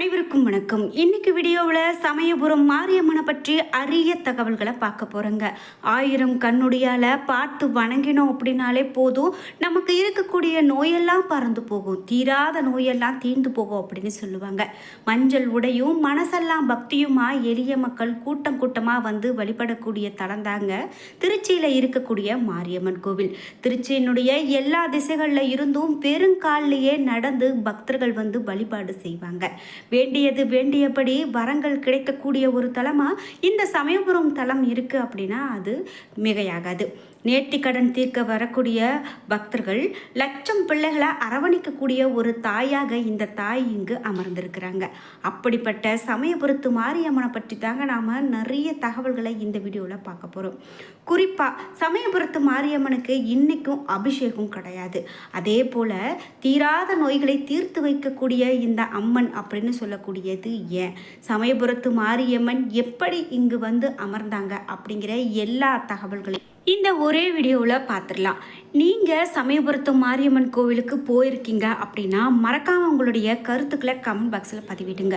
அனைவருக்கும் வணக்கம். இன்னைக்கு வீடியோவில் சமயபுரம் மாரியம்மனை பற்றி அரிய தகவல்களை பார்க்க போகிறோங்க ஆயிரம் கண்ணுடியால் பார்த்து வணங்கினோம் அப்படின்னாலே போதும். நமக்கு இருக்கக்கூடிய நோயெல்லாம் பறந்து போகும். தீராத நோயெல்லாம் தீர்ந்து போகும் அப்படின்னு சொல்லுவாங்க. மஞ்சள் உடையும் மனசெல்லாம் பக்தியுமா எளிய மக்கள் கூட்டம் கூட்டமாக வந்து வழிபடக்கூடிய தலம் தாங்க திருச்சியில் இருக்கக்கூடிய மாரியம்மன் கோவில். திருச்சியினுடைய எல்லா திசைகளில் இருந்தும் பெருங்காலிலேயே நடந்து பக்தர்கள் வந்து வழிபாடு செய்வாங்க. வேண்டியது வேண்டியபடி வரங்கள் கிடைக்கக்கூடிய ஒரு தலமாக இந்த சமயபுரம் தலம் இருக்குது அப்படின்னா அது மிகையாகாது. நேர்த்திக்கடன் தீர்க்க வரக்கூடிய பக்தர்கள் லட்சம் பிள்ளைகளை அரவணைக்கக்கூடிய ஒரு தாயாக இந்த தாய் இங்கு அமர்ந்திருக்கிறாங்க. அப்படிப்பட்ட சமயபுரத்து மாரியம்மனை பற்றி தாங்க நாம் நிறைய தகவல்களை இந்த வீடியோவில் பார்க்க போகிறோம் குறிப்பாக சமயபுரத்து மாரியம்மனுக்கு இன்றைக்கும் அபிஷேகம் கிடையாது. அதே போல் தீராத நோய்களை தீர்த்து வைக்கக்கூடிய இந்த அம்மன் அப்படின்னு சொல்லக்கூடியது ஏன்? சமயபுரத்து மாரியம்மன் எப்படி இங்கு வந்து அமர்ந்தாங்க அப்படிங்கிற எல்லா தகவல்களையும் இந்த ஒரே வீடியோவில் பார்த்துடலாம் நீங்கள் சமயபுரத்து மாரியம்மன் கோவிலுக்கு போயிருக்கீங்க அப்படின்னா மறக்காமல் உங்களுடைய கருத்துக்களை கமெண்ட் பாக்ஸில் பதிவிடுங்க.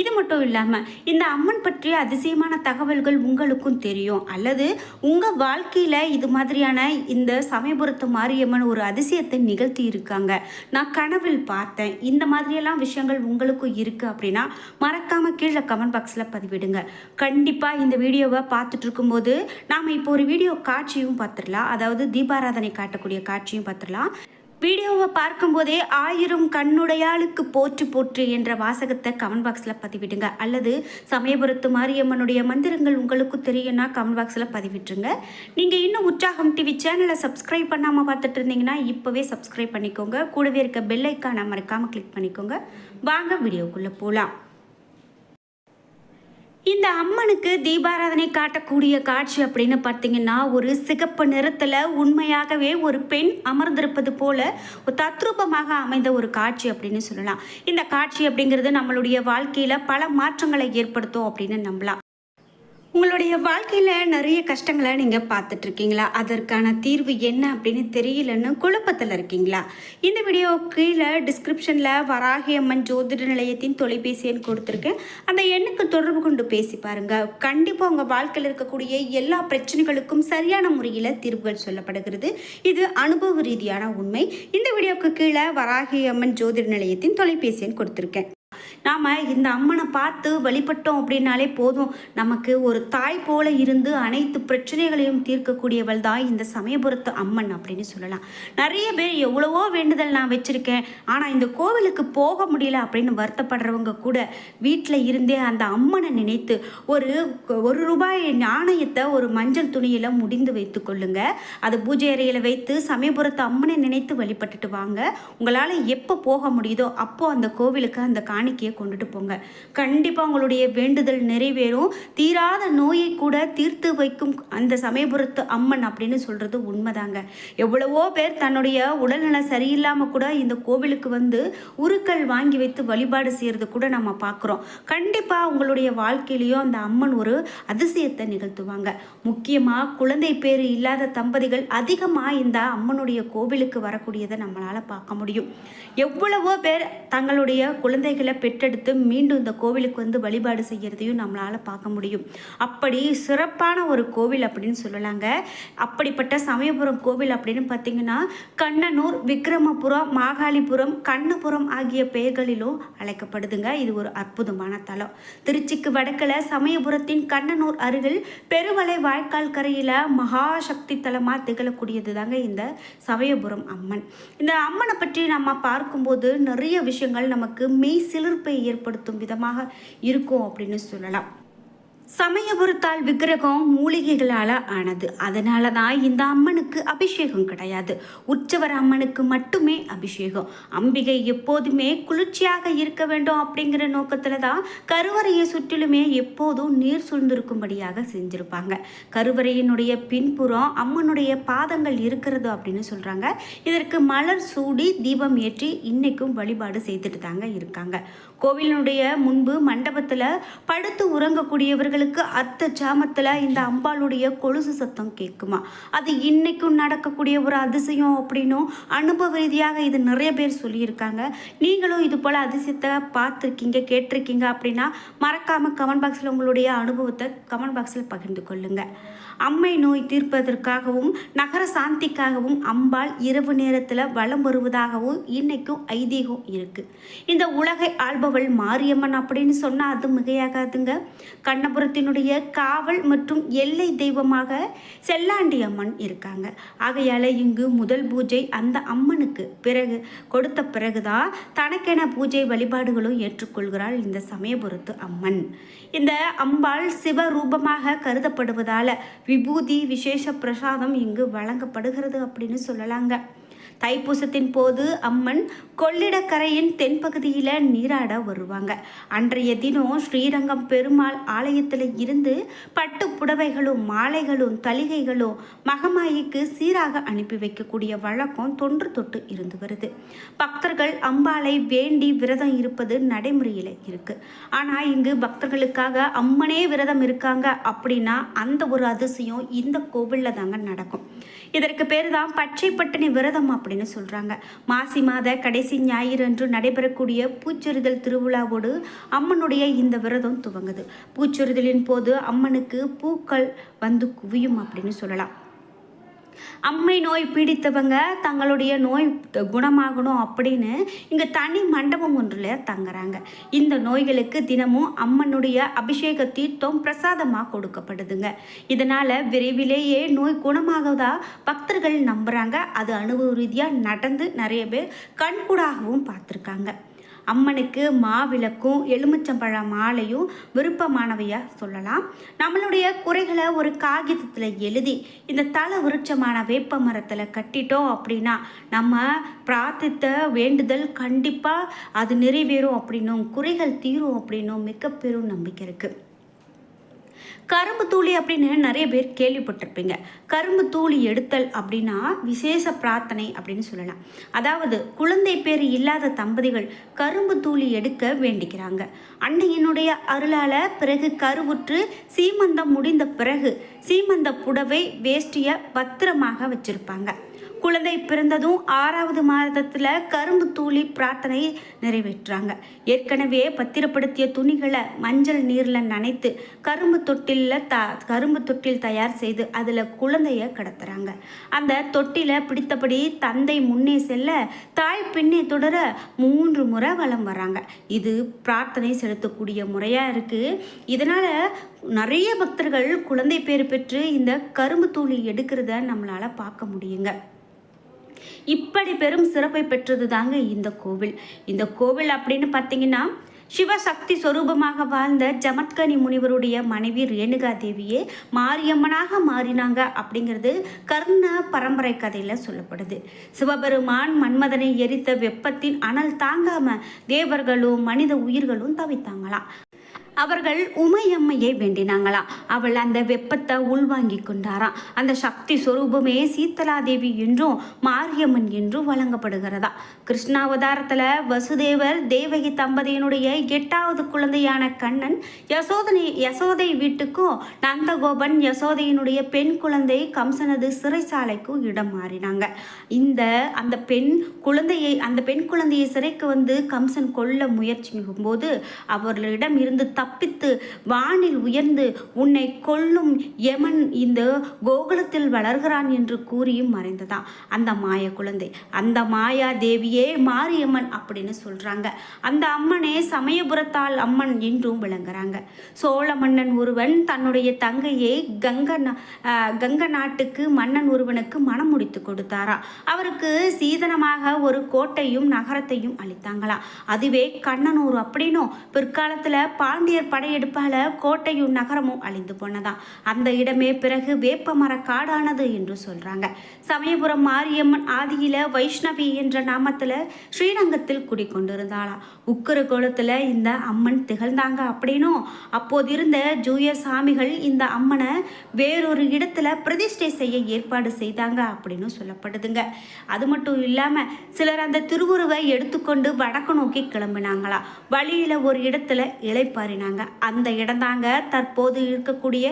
இது மட்டும் இல்லாமல் இந்த அம்மன் பற்றிய அதிசயமான தகவல்கள் உங்களுக்கும் தெரியும். அல்லது உங்கள் வாழ்க்கையில் இது மாதிரியான இந்த சமயபுரத்து மாரியம்மன் ஒரு அதிசயத்தை நிகழ்த்தி இருக்காங்க. நான் கனவில் பார்த்தேன். இந்த மாதிரியெல்லாம் விஷயங்கள் உங்களுக்கும் இருக்குது அப்படின்னா மறக்காமல் கீழே கமெண்ட் பாக்ஸில் பதிவிடுங்க. கண்டிப்பாக இந்த வீடியோவை பார்த்துட்டு இருக்கும்போது நாம் இப்போ ஒரு வீடியோ காட்சியும் பார்த்துடலாம். அதாவது தீபாராதனை காட்டக்கூடிய காட்சியும் பார்த்துடலாம். வீடியோவை பார்க்கும்போதே ஆயிரம் கண்ணுடையாளுக்கு போற்று போற்று என்ற வாசகத்தை கமெண்ட் பாக்ஸில் பதிவிடுங்க. அல்லது சமயபுரத்து மாரியம்மனுடைய மந்திரங்கள் உங்களுக்கு தெரியும்னா கமெண்ட் பாக்ஸில் பதிவிட்டுருங்க. நீங்கள் இன்னும் உற்சாகம் டிவி சேனலை சப்ஸ்கிரைப் பண்ணாமல் பார்த்துட்டு இருந்தீங்கன்னா இப்போவே சப்ஸ்கிரைப் பண்ணிக்கோங்க. கூடவே இருக்க பெல் ஐக்கானை மறக்காமல் கிளிக் பண்ணிக்கோங்க. வாங்க வீடியோக்குள்ளே போகலாம் இந்த அம்மனுக்கு தீபாராதனை காட்டக்கூடிய காட்சி அப்படின்னு பார்த்தீங்கன்னா ஒரு சிகப்பு நிறத்தில் உண்மையாகவே ஒரு பெண் அமர்ந்திருப்பது போல ஒரு தத்ரூபமாக அமைந்த ஒரு காட்சி அப்படின்னு சொல்லலாம். இந்த காட்சி அப்படிங்கிறது நம்மளுடைய வாழ்க்கையில் பல மாற்றங்களை ஏற்படுத்தும் அப்படின்னு நம்பலாம். உங்களுடைய வாழ்க்கையில் நிறைய கஷ்டங்களை நீங்கள் பார்த்துட்ருக்கீங்களா? அதற்கான தீர்வு என்ன அப்படின்னு தெரியலன்னு குழப்பத்தில் இருக்கீங்களா? இந்த வீடியோ கீழே டிஸ்கிரிப்ஷனில் வராகி அம்மன் ஜோதிட நிலையத்தின் தொலைபேசி எண் கொடுத்துருக்கேன் அந்த எண்ணுக்கு தொடர்பு கொண்டு பேசி பாருங்கள் கண்டிப்பாக உங்கள் வாழ்க்கையில் இருக்கக்கூடிய எல்லா பிரச்சனைகளுக்கும் சரியான முறையில் தீர்வுகள் சொல்லப்படுகிறது. இது அனுபவ ரீதியான உண்மை. இந்த வீடியோவுக்கு கீழே வராகி அம்மன் ஜோதிட நிலையத்தின் தொலைபேசி எண் கொடுத்துருக்கேன். நாம் இந்த அம்மனை பார்த்து வழிபட்டோம் அப்படின்னாலே போதும். நமக்கு ஒரு தாய் போல இருந்து அனைத்து பிரச்சனைகளையும் தீர்க்கக்கூடியவள் தான் இந்த சமயபுரத்து அம்மன் அப்படின்னு சொல்லலாம். நிறைய பேர் எவ்வளவோ வேண்டுதல் நான் வச்சுருக்கேன். ஆனால் இந்த கோவிலுக்கு போக முடியல அப்படின்னு வருத்தப்படுறவங்க கூட வீட்டில் இருந்தே அந்த அம்மனை நினைத்து ஒரு ஒரு ரூபாய் நாணயத்தை ஒரு மஞ்சள் துணியில் முடிந்து வைத்து கொள்ளுங்க. அது பூஜை அறையில் வைத்து சமயபுரத்து அம்மனை நினைத்து வழிபட்டுட்டு வாங்க. உங்களால் எப்போ போக முடியுதோ அப்போ அந்த கோவிலுக்கு அந்த காணிக்கையை கொண்டுட்டு போங்க. கண்டிப்பாக உங்களுடைய வேண்டுதல் நிறைவேறும். தீராத நோயை கூட தீர்த்து வைக்கும் அந்த சமயபுரத்து அம்மன் அப்படின்னு சொல்கிறது உண்மைதாங்க. எவ்வளவோ பேர் தன்னுடைய உடல்நலம் சரியில்லாமல் கூட இந்த கோவிலுக்கு வந்து உருக்கள் வாங்கி வைத்து வழிபாடு செய்கிறது கூட நம்ம பார்க்குறோம் கண்டிப்பாக உங்களுடைய வாழ்க்கையிலையும் அந்த அம்மன் ஒரு அதிசயத்தை நிகழ்த்துவாங்க. முக்கியமாக குழந்தை பேர் இல்லாத தம்பதிகள் அதிகமாக இந்த அம்மனுடைய கோவிலுக்கு வரக்கூடியதை நம்மளால் பார்க்க முடியும். எவ்வளவோ பேர் தங்களுடைய குழந்தைகளை பெற்று பெற்றெடுத்து மீண்டும் இந்த கோவிலுக்கு வந்து வழிபாடு செய்கிறதையும் நம்மளால் பார்க்க முடியும். அப்படி சிறப்பான ஒரு கோவில் அப்படின்னு சொல்லலாங்க. அப்படிப்பட்ட சமயபுரம் கோவில் அப்படின்னு பார்த்தீங்கன்னா கண்ணனூர் விக்ரமபுரம் மாகாளிபுரம் கண்ணபுரம் ஆகிய பெயர்களிலும் அழைக்கப்படுதுங்க. இது ஒரு அற்புதமான தலம். திருச்சிக்கு வடக்கில் சமயபுரத்தின் கண்ணனூர் அருகில் பெருவளை வாய்க்கால் கரையில் மகாசக்தி தலமாக திகழக்கூடியது தாங்க இந்த சமயபுரம் அம்மன். இந்த அம்மனை பற்றி நம்ம பார்க்கும்போது நிறைய விஷயங்கள் நமக்கு மெய் சிலிர்ப்பை ஏற்படுத்தும் விதமாக இருக்கும் அப்படின்னு சொல்லலாம். சமயபுரத்தால் விக்கிரகம் மூலிகைகளால் ஆனது. அதனால தான் இந்த அம்மனுக்கு அபிஷேகம் கிடையாது. உற்சவர் அம்மனுக்கு மட்டுமே அபிஷேகம். அம்பிகை எப்போதுமே குளிர்ச்சியாக இருக்க வேண்டும் அப்படிங்கிற நோக்கத்தில் தான் கருவறையை சுற்றிலுமே எப்போதும் நீர் சூழ்ந்திருக்கும்படியாக செஞ்சுருப்பாங்க. கருவறையினுடைய பின்புறம் அம்மனுடைய பாதங்கள் இருக்கிறது அப்படின்னு சொல்கிறாங்க இதற்கு மலர் சூடி தீபம் ஏற்றி இன்னைக்கும் வழிபாடு செய்துட்டு தாங்க இருக்காங்க. கோவிலினுடைய முன்பு மண்டபத்தில் படுத்து உறங்கக்கூடியவர்கள் பக்தர்களுக்கு அர்த்த ஜாமத்தில் இந்த அம்பாளுடைய கொலுசு சத்தம் கேட்குமா? அது இன்னைக்கும் நடக்கக்கூடிய ஒரு அதிசயம் அப்படின்னும் அனுபவ ரீதியாக இது நிறைய பேர் சொல்லியிருக்காங்க. நீங்களும் இது போல் அதிசயத்தை பார்த்துருக்கீங்க கேட்டிருக்கீங்க அப்படின்னா மறக்காமல் கமெண்ட் பாக்ஸில் உங்களுடைய அனுபவத்தை கமெண்ட் பாக்ஸில் பகிர்ந்து கொள்ளுங்கள் அம்மை நோய் தீர்ப்பதற்காகவும் நகர சாந்திக்காகவும் அம்பாள் இரவு நேரத்தில் வலம் வருவதாகவும் இன்னைக்கும் ஐதீகம் இருக்குது இந்த உலகை ஆள்பவள் மாரியம்மன் அப்படின்னு சொன்னால் அது மிகையாகாதுங்க. கிராமத்தினுடைய காவல் மற்றும் எல்லை தெய்வமாக செல்லாண்டி அம்மன் இருக்காங்க. ஆகையால் இங்கு முதல் பூஜை அந்த அம்மனுக்கு. பிறகு கொடுத்த பிறகுதான் தனக்கென பூஜை வழிபாடுகளும் ஏற்றுக்கொள்கிறாள் இந்த சமயபுரத்து அம்மன். இந்த அம்பாள் சிவரூபமாக கருதப்படுவதால் விபூதி விசேஷ பிரசாதம் இங்கு வழங்கப்படுகிறது அப்படின்னு சொல்லலாங்க. தைப்பூசத்தின் போது அம்மன் கொள்ளிடக்கரையின் தென்பகுதியில் நீராட வருவாங்க. அன்றைய தினம் ஸ்ரீரங்கம் பெருமாள் ஆலயத்தில் இருந்து பட்டு புடவைகளும் மாலைகளும் தலிகைகளும் மகமாயிக்கு சீராக அனுப்பி வைக்கக்கூடிய வழக்கம் தொன்று தொட்டு இருந்து வருது. பக்தர்கள் அம்பாளை வேண்டி விரதம் இருப்பது நடைமுறையில் இருக்கு. ஆனால் இங்கு பக்தர்களுக்காக அம்மனே விரதம் இருக்காங்க அப்படின்னா அந்த ஒரு அதிசயம் இந்த கோவிலில் தாங்க நடக்கும். இதற்கு பேர் தான் பச்சை பட்டினி விரதம் அப்படின்னு சொல்கிறாங்க மாசி மாத கடைசி ஞாயிறு அன்று நடைபெறக்கூடிய பூச்சொரிதல் திருவிழாவோடு அம்மனுடைய இந்த விரதம் துவங்குது. பூச்சொரிதலின் போது அம்மனுக்கு பூக்கள் வந்து குவியும் அப்படின்னு சொல்லலாம். அம்மை நோய் பீடித்தவங்க தங்களுடைய நோய் குணமாகணும் அப்படின்னு இங்கே தனி மண்டபம் ஒன்றில் தங்குறாங்க. இந்த நோய்களுக்கு தினமும் அம்மனுடைய அபிஷேக தீர்த்தம் பிரசாதமாக கொடுக்கப்படுதுங்க. இதனால் விரைவிலேயே நோய் குணமாகதா பக்தர்கள் நம்புகிறாங்க அது அனுபவ ரீதியாக நடந்து நிறைய பேர் கண்கூடாகவும் பார்த்துருக்காங்க. அம்மனுக்கு மாவிளக்கும் எலுமிச்சம்பழ மாலையும் விருப்பமானவையாக சொல்லலாம். நம்மளுடைய குறைகளை ஒரு காகிதத்தில் எழுதி இந்த தலை விருட்சமான வேப்ப மரத்தில் கட்டிட்டோம் அப்படின்னா நம்ம பிரார்த்தித்த வேண்டுதல் கண்டிப்பாக அது நிறைவேறும் அப்படின்னும் குறைகள் தீரும் அப்படின்னும் மிகப்பெரும் பெரும் நம்பிக்கை இருக்குது கரும்பு தூளி அப்படின்னு நிறைய பேர் கேள்விப்பட்டிருப்பீங்க. கரும்பு தூளி எடுத்தல் அப்படின்னா விசேஷ பிரார்த்தனை அப்படின்னு சொல்லலாம். அதாவது குழந்தை பேர் இல்லாத தம்பதிகள் கரும்பு தூளி எடுக்க வேண்டிக்கிறாங்க. அன்னையினுடைய அருளால் பிறகு கருவுற்று சீமந்தம் முடிந்த பிறகு சீமந்த புடவை வேஷ்டியை பத்திரமாக வச்சுருப்பாங்க. குழந்தை பிறந்ததும் ஆறாவது மாதத்தில் கரும்பு தூளி பிரார்த்தனை நிறைவேற்றுறாங்க. ஏற்கனவே பத்திரப்படுத்திய துணிகளை மஞ்சள் நீரில் நனைத்து கரும்பு தொட்டிலில் த கரும்பு தொட்டில் தயார் செய்து அதில் குழந்தைய கடத்துறாங்க. அந்த தொட்டில பிடித்தபடி தந்தை முன்னே செல்ல தாய் பின்னே தொடர மூன்று முறை வலம் வராங்க இது பிரார்த்தனை செலுத்தக்கூடிய முறையாக இருக்குது இதனால் நிறைய பக்தர்கள் குழந்தை பேர் பெற்று இந்த கரும்பு தூளி எடுக்கிறத நம்மளால் பார்க்க முடியுங்க. இப்படி பெரும் சிறப்பை பெற்றது தாங்க இந்த கோவில். இந்த கோவில் அப்படின்னு பார்த்தீங்கன்னா சிவசக்தி சொரூபமாக வாழ்ந்த ஜமத்கனி முனிவருடைய மனைவி ரேணுகா தேவியே மாரியம்மனாக மாறினாங்க அப்படிங்கிறது கர்ண பரம்பரை கதையில் சொல்லப்படுது. சிவபெருமான் மன்மதனை எரித்த வெப்பத்தின் அனல் தாங்காம தேவர்களும் மனித உயிர்களும் தவித்தாங்களாம். அவர்கள் உமையம்மையை வேண்டினாங்களாம் அவள் அந்த வெப்பத்தை உள்வாங்கி கொண்டாராம் அந்த சக்தி சுரூபமே சீத்தலாதேவி என்றும் மாரியம்மன் என்றும் வழங்கப்படுகிறதா? கிருஷ்ணாவதாரத்தில் வசுதேவர் தேவகி தம்பதியினுடைய எட்டாவது குழந்தையான கண்ணன் யசோதனை யசோதை வீட்டுக்கும் நந்தகோபன் யசோதையினுடைய பெண் குழந்தை கம்சனது சிறைச்சாலைக்கும் இடம் மாறினாங்க. இந்த அந்த பெண் குழந்தையை அந்த பெண் குழந்தையை சிறைக்கு வந்து கம்சன் கொல்ல முயற்சிக்கும் போது அவர்களிடம் இருந்து தப்பித்து வானில் உயர்ந்து உன்னை கொல்லும் யமன் இந்த கோகுலத்தில் வளர்கிறான் என்று கூறியும் மறைந்ததாம். அந்த மாய குழந்தை அந்த மாயா தேவியே மாரியம்மன் அப்படின்னு சொல்றாங்க. அந்த அம்மனே சமயபுரத்தால் அம்மன் என்றும் விளங்குறாங்க. சோழ மன்னன் ஒருவன் தன்னுடைய தங்கையை கங்க கங்க நாட்டுக்கு மன்னன் ஒருவனுக்கு மனம் முடித்து கொடுத்தாரா. அவருக்கு சீதனமாக ஒரு கோட்டையும் நகரத்தையும் அளித்தாங்களாம் அதுவே கண்ணனூர் அப்படின்னும் பிற்காலத்தில் பாண்டிய பாண்டியர் படையெடுப்பால கோட்டையும் நகரமும் அழிந்து போனதாம் அந்த இடமே பிறகு வேப்பமர காடானது என்று சொல்றாங்க. சமயபுரம் மாரியம்மன் ஆதியில வைஷ்ணவி என்ற நாமத்துல ஸ்ரீரங்கத்தில் குடிக்கொண்டிருந்தாளாம் உக்கர கோலத்துல இந்த அம்மன் திகழ்ந்தாங்க அப்படின்னும் அப்போது இருந்த ஜூய சாமிகள் இந்த அம்மனை வேறொரு இடத்துல பிரதிஷ்டை செய்ய ஏற்பாடு செய்தாங்க அப்படின்னு சொல்லப்படுதுங்க. அது மட்டும் இல்லாம சிலர் அந்த திருவுருவை எடுத்துக்கொண்டு வடக்கு நோக்கி கிளம்பினாங்களா. வழியில ஒரு இடத்துல இளைப்பாறினாங்க. அப்படின்னாங்க. அந்த இடம்தாங்க தற்போது இருக்கக்கூடிய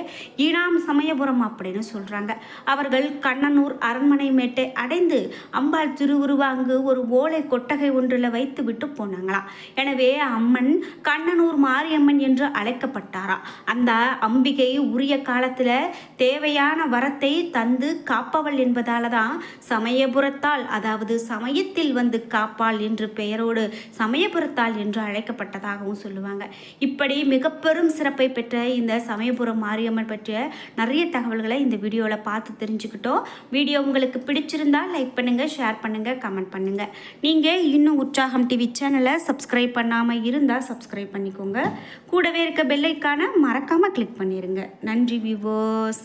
இனாம் சமயபுரம் அப்படின்னு சொல்கிறாங்க அவர்கள் கண்ணனூர் அரண்மனை மேட்டை அடைந்து அம்பாள் திருவுருவாங்கு ஒரு ஓலை கொட்டகை ஒன்றில் வைத்து விட்டு போனாங்களாம் எனவே அம்மன் கண்ணனூர் மாரியம்மன் என்று அழைக்கப்பட்டாராம் அந்த அம்பிகை உரிய காலத்தில் தேவையான வரத்தை தந்து காப்பவள் என்பதால தான் சமயபுரத்தால் அதாவது சமயத்தில் வந்து காப்பாள் என்று பெயரோடு சமயபுரத்தால் என்று அழைக்கப்பட்டதாகவும் சொல்லுவாங்க. இப்படி மிக பெரும் சிறப்பை பெற்ற இந்த சமயபுரம் மாரியம்மன் பற்றிய நிறைய தகவல்களை இந்த வீடியோவில் பார்த்து தெரிஞ்சுக்கிட்டோம். வீடியோ உங்களுக்கு பிடிச்சிருந்தால் லைக் பண்ணுங்கள் ஷேர் பண்ணுங்கள் கமெண்ட் பண்ணுங்கள் நீங்கள் இன்னும் உற்சாகம் டிவி சேனலை சப்ஸ்கிரைப் பண்ணாமல் இருந்தால் சப்ஸ்கிரைப் பண்ணிக்கோங்க. கூடவே இருக்க பெல்லைக்கான மறக்காமல் கிளிக் பண்ணிடுங்க நன்றி விவோஸ்